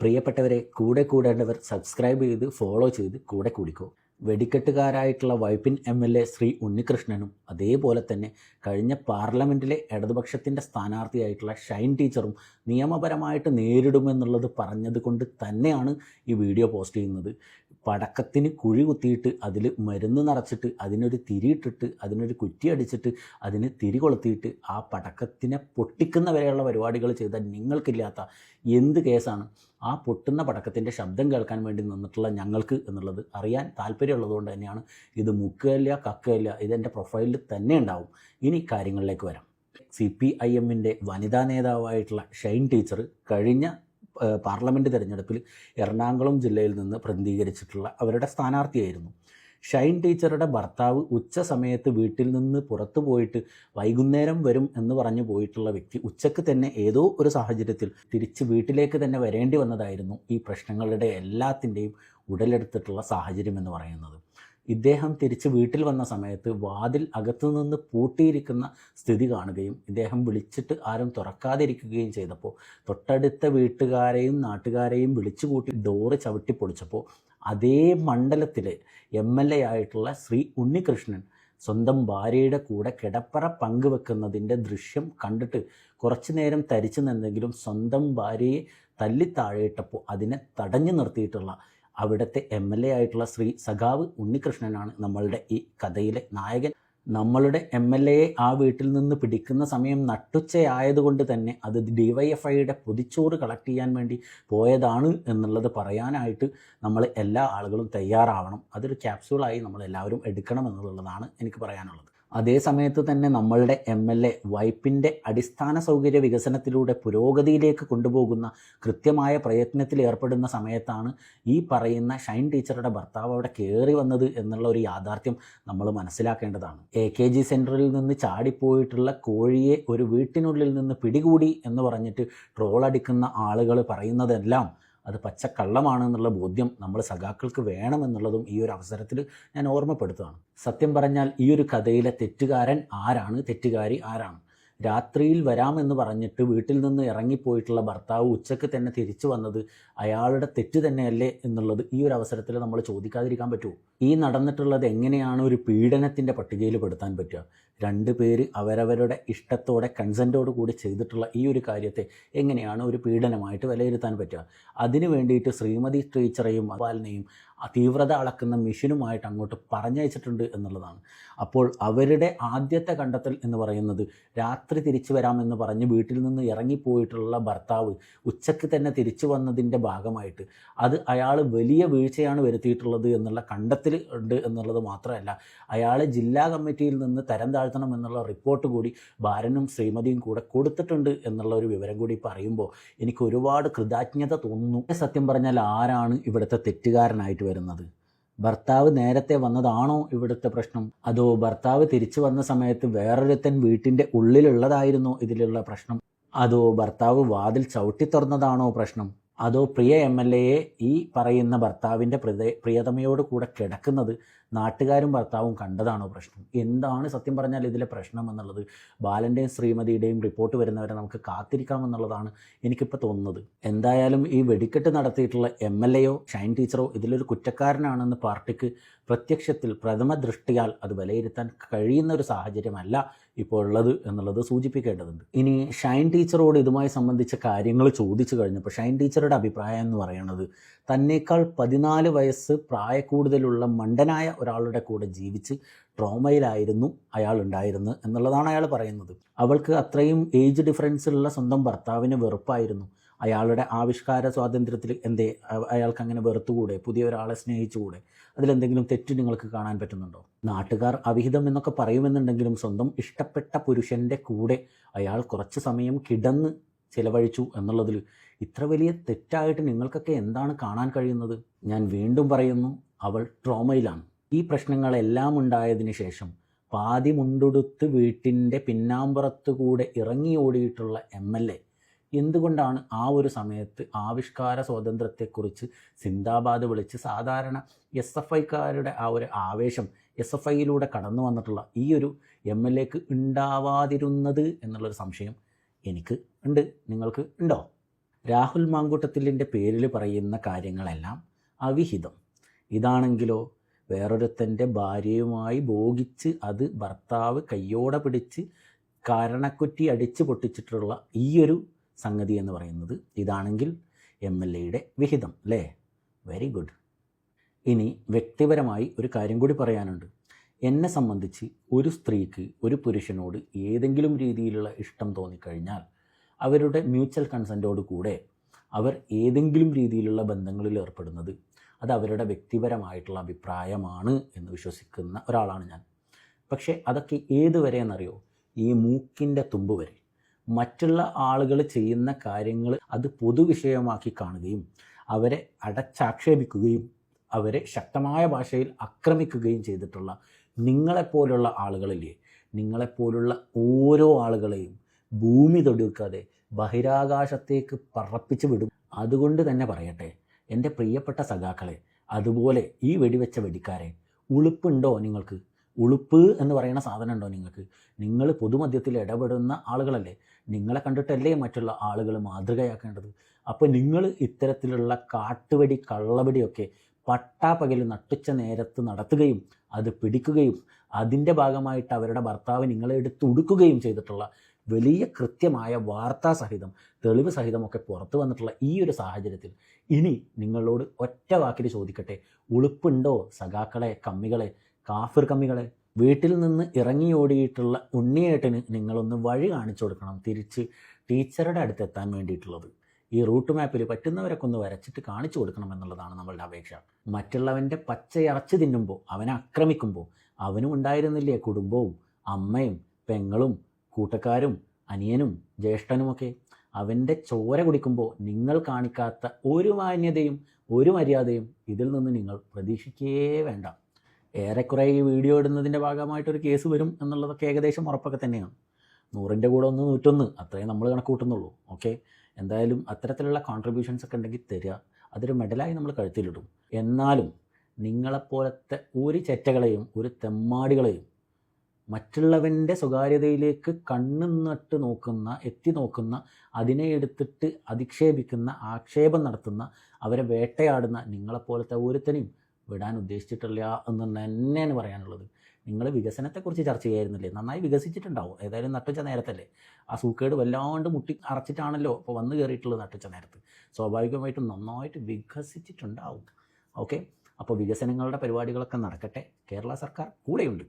പ്രിയപ്പെട്ടവരെ കൂടെ കൂടേണ്ടവർ സബ്സ്ക്രൈബ് ചെയ്ത് ഫോളോ ചെയ്ത് കൂടെ കൂടിക്കോ. വെടിക്കെട്ടുകാരായിട്ടുള്ള Vypin M L A Shri ഉണ്ണികൃഷ്ണനും അതേപോലെ തന്നെ കഴിഞ്ഞ പാർലമെന്റിലെ ഇടതുപക്ഷത്തിന്റെ സ്ഥാനാർത്ഥിയായിട്ടുള്ള ഷൈൻ ടീച്ചറും നിയമപരമായിട്ട് നേരിടുമെന്നുള്ളത് പറഞ്ഞത് കൊണ്ട് തന്നെയാണ് ഈ വീഡിയോ പോസ്റ്റ് ചെയ്യുന്നത്. പടക്കത്തിന് കുഴി കുത്തിയിട്ട് അതിൽ മരുന്ന് നിറച്ചിട്ട് അതിനൊരു തിരിയിട്ടിട്ട് അതിനൊരു കുറ്റി അടിച്ചിട്ട് അതിന് തിരി കൊളുത്തിയിട്ട് ആ പടക്കത്തിനെ പൊട്ടിക്കുന്ന വരെയുള്ള പരിപാടികൾ ചെയ്താൽ നിങ്ങൾക്കില്ലാത്ത എന്ത് കേസാണ് ആ പൊട്ടുന്ന പടക്കത്തിന്റെ ശബ്ദം കേൾക്കാൻ വേണ്ടി നിന്നിട്ടുള്ള ഞങ്ങൾക്ക് എന്നുള്ളത് അറിയാൻ താല്പര്യമുള്ളതുകൊണ്ട് തന്നെയാണ് ഇത് മുക്കുകയില്ല കക്കുകയില്ല ഇതെന്റെ പ്രൊഫൈലിൽ തന്നെ ഉണ്ടാവും. ഇനി കാര്യങ്ങളിലേക്ക് വരാം. സി പി ഐ എമ്മിന്റെ വനിതാ നേതാവായിട്ടുള്ള ഷൈൻ ടീച്ചർ കഴിഞ്ഞ പാർലമെന്റ് തിരഞ്ഞെടുപ്പിൽ എറണാകുളം ജില്ലയിൽ നിന്ന് പ്രതിനിധീകരിച്ചിട്ടുള്ള അവരുടെ സ്ഥാനാർത്ഥിയായിരുന്നു. ഷൈൻ ടീച്ചറുടെ ഭർത്താവ് ഉച്ച സമയത്ത് വീട്ടിൽ നിന്ന് പുറത്തു പോയിട്ട് വൈകുന്നേരം വരും എന്ന് പറഞ്ഞു പോയിട്ടുള്ള വ്യക്തി ഉച്ചയ്ക്ക് തന്നെ ഏതോ ഒരു സാഹചര്യത്തിൽ തിരിച്ച് വീട്ടിലേക്ക് തന്നെ വരേണ്ടി വന്നതായിരുന്നു ഈ പ്രശ്നങ്ങളുടെ എല്ലാത്തിന്റെയും ഉടലെടുത്തിട്ടുള്ള സാഹചര്യം എന്ന് പറയുന്നത്. ഇദ്ദേഹം തിരിച്ച് വീട്ടിൽ വന്ന സമയത്ത് വാതിൽ അകത്തു നിന്ന് പൂട്ടിയിരിക്കുന്ന സ്ഥിതി കാണുകയും ഇദ്ദേഹം വിളിച്ചിട്ട് ആരും തുറക്കാതിരിക്കുകയും ചെയ്തപ്പോൾ തൊട്ടടുത്ത വീട്ടുകാരെയും നാട്ടുകാരെയും വിളിച്ചു കൂട്ടി ഡോറ് ചവിട്ടി പൊളിച്ചപ്പോൾ അതേ മണ്ഡലത്തിലെ എം എൽ എ ആയിട്ടുള്ള ശ്രീ ഉണ്ണികൃഷ്ണൻ സ്വന്തം ഭാര്യയുടെ കൂടെ കിടപ്പറ പങ്കുവെക്കുന്നതിന്റെ ദൃശ്യം കണ്ടിട്ട് കുറച്ചു നേരം തരിച്ചു നിന്നെങ്കിലും സ്വന്തം ഭാര്യയെ തല്ലി താഴെയിട്ടപ്പോൾ അതിനെ തടഞ്ഞു നിർത്തിയിട്ടുള്ള അവിടുത്തെ എം എൽ എ ആയിട്ടുള്ള ശ്രീ സഖാവ് ഉണ്ണികൃഷ്ണനാണ് നമ്മളുടെ ഈ കഥയിലെ നായകൻ. നമ്മളുടെ എം എൽ എയെ ആ വീട്ടിൽ നിന്ന് പിടിക്കുന്ന സമയം നട്ടുച്ചയായതുകൊണ്ട് തന്നെ അത് ഡിവൈഎഫ്ഐയുടെ പൊതിച്ചോറ് കളക്ട് ചെയ്യാൻ വേണ്ടി പോയതാണ് എന്നുള്ളത് പറയാനായിട്ട് നമ്മൾ എല്ലാ ആളുകളും തയ്യാറാവണം. അതൊരു ക്യാപ്സ്യൂളായി നമ്മൾ എല്ലാവരും എടുക്കണം എന്നുള്ളതാണ് എനിക്ക് പറയാനുള്ളത്. അതേ സമയത്ത് തന്നെ നമ്മളുടെ എം എൽ എ വൈപ്പിന്റെ അടിസ്ഥാന സൗകര്യ വികസനത്തിലൂടെ പുരോഗതിയിലേക്ക് കൊണ്ടുപോകുന്ന കൃത്യമായ പ്രയത്നത്തിൽ ഏർപ്പെടുന്ന സമയത്താണ് ഈ പറയുന്ന ഷൈൻ ടീച്ചറുടെ ഭർത്താവ് അവിടെ കയറി വന്നത് എന്നുള്ള ഒരു യാഥാർത്ഥ്യം നമ്മൾ മനസ്സിലാക്കേണ്ടതാണ്. എ കെ ജി സെന്ററിൽ നിന്ന് ചാടിപ്പോയിട്ടുള്ള കോഴിയെ ഒരു വീട്ടിനുള്ളിൽ നിന്ന് പിടികൂടി എന്ന് പറഞ്ഞിട്ട് ട്രോളടിക്കുന്ന ആളുകൾ പറയുന്നതെല്ലാം അത് പച്ചക്കള്ളമാണ് എന്നുള്ള ബോധ്യം നമ്മൾ സഖാക്കൾക്ക് വേണമെന്നുള്ളതും ഈ ഒരു അവസരത്തിൽ ഞാൻ ഓർമ്മപ്പെടുത്തുകയാണ്. സത്യം പറഞ്ഞാൽ ഈ ഒരു കഥയിലെ തെറ്റുകാരൻ ആരാണ്? തെറ്റുകാരി ആരാണ്? രാത്രിയിൽ വരാമെന്ന് പറഞ്ഞിട്ട് വീട്ടിൽ നിന്ന് ഇറങ്ങിപ്പോയിട്ടുള്ള ഭർത്താവ് ഉച്ചയ്ക്ക് തന്നെ തിരിച്ചു വന്നത് അയാളുടെ തെറ്റ് തന്നെയല്ലേ എന്നുള്ളത് ഈ ഒരു അവസരത്തിൽ നമ്മൾ ചോദിക്കാതിരിക്കാൻ പറ്റുമോ? ഈ നടന്നിട്ടുള്ളത് എങ്ങനെയാണ് ഒരു പീഡനത്തിന്റെ പട്ടികയിൽ പെടുത്താൻ പറ്റുക? രണ്ട് പേര് അവരവരുടെ ഇഷ്ടത്തോടെ കൺസെന്റോട് കൂടി ചെയ്തിട്ടുള്ള ഈ ഒരു കാര്യത്തെ എങ്ങനെയാണ് ഒരു പീഡനമായിട്ട് വിലയിരുത്താൻ പറ്റുക? അതിനു വേണ്ടിയിട്ട് ശ്രീമതി ടീച്ചറെയും അപാലിനെയും തീവ്രത അളക്കുന്ന മെഷീനുമായിട്ട് അങ്ങോട്ട് പറഞ്ഞയച്ചിട്ടുണ്ട് എന്നുള്ളതാണ്. അപ്പോൾ അവരുടെ ആദ്യത്തെ കണ്ടെത്തൽ എന്ന് പറയുന്നത് രാത്രി തിരിച്ചു വരാമെന്ന് പറഞ്ഞ് വീട്ടിൽ നിന്ന് ഇറങ്ങിപ്പോയിട്ടുള്ള ഭർത്താവ് ഉച്ചയ്ക്ക് തന്നെ തിരിച്ചു വന്നതിന്റെ ഭാഗമായിട്ട് അത് അയാൾ വലിയ വീഴ്ചയാണ് വരുത്തിയിട്ടുള്ളത് എന്നുള്ള കണ്ടെത്തൽ ഉണ്ട് എന്നുള്ളത് മാത്രമല്ല അയാൾ ജില്ലാ കമ്മിറ്റിയിൽ നിന്ന് തരം താഴ്ത്തണം എന്നുള്ള റിപ്പോർട്ട് കൂടി ബാലനും ശ്രീമതിയും കൂടെ കൊടുത്തിട്ടുണ്ട് എന്നുള്ള ഒരു വിവരം കൂടി പറയുമ്പോൾ എനിക്ക് ഒരുപാട് കൃതജ്ഞത തോന്നുന്നു. സത്യം പറഞ്ഞാൽ ആരാണ് ഇവിടുത്തെ തെറ്റുകാരനായിട്ട് വരുന്നത്? ഭർത്താവ് നേരത്തെ വന്നതാണോ ഇവിടുത്തെ പ്രശ്നം? അതോ ഭർത്താവ് തിരിച്ചു വന്ന സമയത്ത് വേറൊരുത്തൻ വീട്ടിന്റെ ഉള്ളിലുള്ളതായിരുന്നോ ഇതിലുള്ള പ്രശ്നം? അതോ ഭർത്താവ് വാതിൽ ചവിട്ടി തുറന്നതാണോ പ്രശ്നം? അതോ പ്രിയ എം എൽ എയെ ഈ പറയുന്ന ഭർത്താവിന്റെ പ്രിയ പ്രിയതമയോട് കൂടെ കിടക്കുന്നത് നാട്ടുകാരും ഭർത്താവും കണ്ടതാണോ പ്രശ്നം? എന്താണ് സത്യം പറഞ്ഞാൽ ഇതിലെ പ്രശ്നം എന്നുള്ളത്? ബാലന്റെയും ശ്രീമതിയുടെയും റിപ്പോർട്ട് വരുന്നവരെ നമുക്ക് കാത്തിരിക്കാമെന്നുള്ളതാണ് എനിക്കിപ്പോൾ തോന്നുന്നത്. എന്തായാലും ഈ വെടിക്കെട്ട് നടത്തിയിട്ടുള്ള എം എൽ എയോ ഷൈൻ ടീച്ചറോ ഇതിലൊരു കുറ്റക്കാരനാണെന്ന് പാർട്ടിക്ക് പ്രത്യക്ഷത്തിൽ പ്രഥമ ദൃഷ്ടിയാൽ അത് വിലയിരുത്താൻ കഴിയുന്ന ഒരു സാഹചര്യമല്ല ഇപ്പോൾ ഉള്ളത് എന്നുള്ളത് സൂചിപ്പിക്കേണ്ടതുണ്ട്. ഇനി ഷൈൻ ടീച്ചറോട് ഇതുമായി സംബന്ധിച്ച കാര്യങ്ങൾ ചോദിച്ചു കഴിഞ്ഞപ്പോൾ ഷൈൻ ടീച്ചറുടെ അഭിപ്രായം എന്ന് പറയുന്നത് തന്നേക്കാൾ പതിനാല് വയസ്സ് പ്രായക്കൂടുതലുള്ള മണ്ടനായ ഒരാളുടെ കൂടെ ജീവിച്ച് ട്രോമയിലായിരുന്നു അയാൾ ഉണ്ടായിരുന്നത് എന്നുള്ളതാണ് അയാൾ പറയുന്നത്. അവൾക്ക് അത്രയും ഏജ് ഡിഫറൻസ് ഉള്ള സ്വന്തം ഭർത്താവിന് വെറുപ്പായിരുന്നു. അയാളുടെ ആവിഷ്കാര സ്വാതന്ത്ര്യത്തിൽ എന്തേ അയാൾക്ക് അങ്ങനെ വെറുത്തുകൂടെ പുതിയ ഒരാളെ സ്നേഹിച്ചുകൂടെ? അതിലെന്തെങ്കിലും തെറ്റ് നിങ്ങൾക്ക് കാണാൻ പറ്റുന്നുണ്ടോ? നാട്ടുകാർ അവിഹിതം എന്നൊക്കെ പറയുമെന്നുണ്ടെങ്കിലും സ്വന്തം ഇഷ്ടപ്പെട്ട പുരുഷന്റെ കൂടെ അയാൾ കുറച്ച് സമയം കിടന്ന് ചിലവഴിച്ചു എന്നുള്ളതിൽ ഇത്ര വലിയ തെറ്റായിട്ട് നിങ്ങൾക്കൊക്കെ എന്താണ് കാണാൻ കഴിയുന്നത്? ഞാൻ വീണ്ടും പറയുന്നു അവൾ ട്രോമയിലാണ്. ഈ പ്രശ്നങ്ങളെല്ലാം ഉണ്ടായതിനു ശേഷം പാതി മുണ്ടുടുത്ത് വീട്ടിന്റെ പിന്നാമ്പുറത്തു കൂടെ ഇറങ്ങി ഓടിയിട്ടുള്ള എം എൽ എ എന്തുകൊണ്ടാണ് ആ ഒരു സമയത്ത് ആവിഷ്കാര സ്വാതന്ത്ര്യത്തെക്കുറിച്ച് സിന്ദാബാദ് വിളിച്ച് സാധാരണ എസ് എഫ് ഐക്കാരുടെ ആ ഒരു ആവേശം എസ് എഫ് ഐയിലൂടെ കടന്നു വന്നിട്ടുള്ള ഈ ഒരു എം എൽ എക്ക് ഉണ്ടാവാതിരുന്നത് എന്നുള്ളൊരു സംശയം എനിക്ക് ഉണ്ട്. നിങ്ങൾക്ക് ഉണ്ടോ? രാഹുൽ മാങ്കൂട്ടത്തിലിന്റെ പേരിൽ പറയുന്ന കാര്യങ്ങളെല്ലാം അവിഹിതം. ഇതാണെങ്കിലോ വേറൊരുത്തന്റെ ഭാര്യയുമായി ഭോഗിച്ച് അത് ഭർത്താവ് കയ്യോടെ പിടിച്ച് കാരണക്കുറ്റി അടിച്ച് പൊട്ടിച്ചിട്ടുള്ള ഈയൊരു സംഗതി എന്ന് പറയുന്നത് ഇതാണെങ്കിൽ എം എൽ എയുടെ വിഹിതം അല്ലേ? വെരി ഗുഡ് ഇനി വ്യക്തിപരമായി ഒരു കാര്യം കൂടി പറയാനുണ്ട്. എന്നെ സംബന്ധിച്ച് ഒരു സ്ത്രീക്ക് ഒരു പുരുഷനോട് ഏതെങ്കിലും രീതിയിലുള്ള ഇഷ്ടം തോന്നിക്കഴിഞ്ഞാൽ അവരുടെ മ്യൂച്വൽ കൺസെന്റോട് കൂടെ അവർ ഏതെങ്കിലും രീതിയിലുള്ള ബന്ധങ്ങളിൽ ഏർപ്പെടുന്നത് അത് അവരുടെ വ്യക്തിപരമായിട്ടുള്ള അഭിപ്രായമാണ് എന്ന് വിശ്വസിക്കുന്ന ഒരാളാണ് ഞാൻ. പക്ഷേ അതൊക്കെ ഏതുവരെ എന്നറിയോ? ഈ മൂക്കിന്റെ തുമ്പ് വരെ. മറ്റുള്ള ആളുകൾ ചെയ്യുന്ന കാര്യങ്ങൾ അത് പൊതുവിഷയമാക്കി കാണുകയും അവരെ അടച്ചാക്ഷേപിക്കുകയും അവരെ ശക്തമായ ഭാഷയിൽ ആക്രമിക്കുകയും ചെയ്തിട്ടുള്ള നിങ്ങളെപ്പോലുള്ള ആളുകളില്ലേ? നിങ്ങളെപ്പോലുള്ള ഓരോ ആളുകളെയും ഭൂമി തൊടുക്കാതെ ബഹിരാകാശത്തേക്ക് പറപ്പിച്ച് വിടും. അതുകൊണ്ട് തന്നെ പറയട്ടെ എന്റെ പ്രിയപ്പെട്ട സഖാക്കളെ അതുപോലെ ഈ വെടിവെച്ച വെടിക്കാരെ ഉളുപ്പുണ്ടോ നിങ്ങൾക്ക്? ഉളുപ്പ് എന്ന് പറയുന്ന സാധനം ഉണ്ടോ നിങ്ങൾക്ക്? നിങ്ങൾ പൊതുമധ്യത്തിൽ ഇടപെടുന്ന ആളുകളല്ലേ? നിങ്ങളെ കണ്ടിട്ടല്ലേ മറ്റുള്ള ആളുകൾ മാതൃകയാക്കേണ്ടത്? അപ്പോൾ നിങ്ങൾ ഇത്തരത്തിലുള്ള കാട്ടുവെടി കള്ളവെടിയൊക്കെ പട്ടാപ്പകൽ നട്ടുച്ച നേരത്ത് നടത്തുകയും അത് പിടിക്കുകയും അതിന്റെ ഭാഗമായിട്ട് അവരുടെ ഭർത്താവ് നിങ്ങളെ എടുത്ത് ഉടുക്കുകയും ചെയ്തിട്ടുള്ള വലിയ കൃത്യമായ വാർത്താ സഹിതം തെളിവ് സഹിതമൊക്കെ പുറത്തു വന്നിട്ടുള്ള ഈ ഒരു സാഹചര്യത്തിൽ ഇനി നിങ്ങളോട് ഒറ്റ വാക്കിൽ ചോദിക്കട്ടെ. ഉളുപ്പുണ്ടോ സഖാക്കളെ കമ്മികളെ? കാഫിർ കമ്മികളെ വീട്ടിൽ നിന്ന് ഇറങ്ങി ഓടിയിട്ടുള്ള ഉണ്ണിയേട്ടന് നിങ്ങളൊന്ന് വഴി കാണിച്ചു കൊടുക്കണം തിരിച്ച് ടീച്ചറുടെ അടുത്ത് എത്താൻ വേണ്ടിയിട്ടുള്ളത്. ഈ റൂട്ട് മാപ്പിൽ പറ്റുന്നവരൊക്കെ ഒന്ന് വരച്ചിട്ട് കാണിച്ചു കൊടുക്കണം എന്നുള്ളതാണ് നമ്മളുടെ അപേക്ഷ. മറ്റുള്ളവന്റെ പച്ചയറച്ച് തിന്നുമ്പോൾ അവനെ ആക്രമിക്കുമ്പോൾ അവനും ഉണ്ടായിരുന്നില്ലേ കുടുംബവും അമ്മയും പെങ്ങളും കൂട്ടക്കാരും അനിയനും ജ്യേഷ്ഠനുമൊക്കെ? അവന്റെ ചോര കുടിക്കുമ്പോൾ നിങ്ങൾ കാണിക്കാത്ത ഒരു മാന്യതയും ഒരു മര്യാദയും ഇതിൽ നിന്ന് നിങ്ങൾ പ്രതീക്ഷിക്കേ വേണ്ട. ഏറെക്കുറെ ഈ വീഡിയോ ഇടുന്നതിന്റെ ഭാഗമായിട്ടൊരു കേസ് വരും എന്നുള്ളതൊക്കെ ഏകദേശം ഉറപ്പൊക്കെ തന്നെയാണ്. നൂറിന്റെ കൂടെ ഒന്ന് നൂറ്റൊന്ന് അത്രയും നമ്മൾ കണക്ക് കൂട്ടുന്നുള്ളൂ ഓക്കെ? എന്തായാലും അത്തരത്തിലുള്ള കോൺട്രിബ്യൂഷൻസ് ഒക്കെ ഉണ്ടെങ്കിൽ തരിക അതൊരു മെഡലായി നമ്മൾ കഴുത്തിലിടും. എന്നാലും നിങ്ങളെപ്പോലത്തെ ഒരു ചെറ്റകളെയും ഒരു തെമ്മാടികളെയും മറ്റുള്ളവന്റെ സ്വകാര്യതയിലേക്ക് കണ്ണു നട്ട് നോക്കുന്ന എത്തി നോക്കുന്ന അതിനെ എടുത്തിട്ട് അധിക്ഷേപിക്കുന്ന ആക്ഷേപം നടത്തുന്ന അവരെ വേട്ടയാടുന്ന നിങ്ങളെപ്പോലത്തെ ഒരുത്തനെയും വിടാൻ ഉദ്ദേശിച്ചിട്ടില്ല എന്ന് തന്നെയാണ് പറയാനുള്ളത്. നിങ്ങൾ വികസനത്തെക്കുറിച്ച് ചർച്ച ചെയ്യായിരുന്നില്ലേ? നന്നായി വികസിച്ചിട്ടുണ്ടാവും. ഏതായാലും നട്ടുച്ച നേരത്തല്ലേ? ആ സൂക്കേട് വല്ലാണ്ട് മുട്ടി അറച്ചിട്ടാണല്ലോ ഇപ്പോൾ വന്നു കയറിയിട്ടുള്ളത് നട്ടുച്ച നേരത്ത്. സ്വാഭാവികമായിട്ടും നന്നായിട്ട് വികസിച്ചിട്ടുണ്ടാവും. ഓക്കെ? അപ്പോൾ വികസനങ്ങളുടെ പരിപാടികളൊക്കെ നടക്കട്ടെ. കേരള സർക്കാർ കൂടെയുണ്ട്.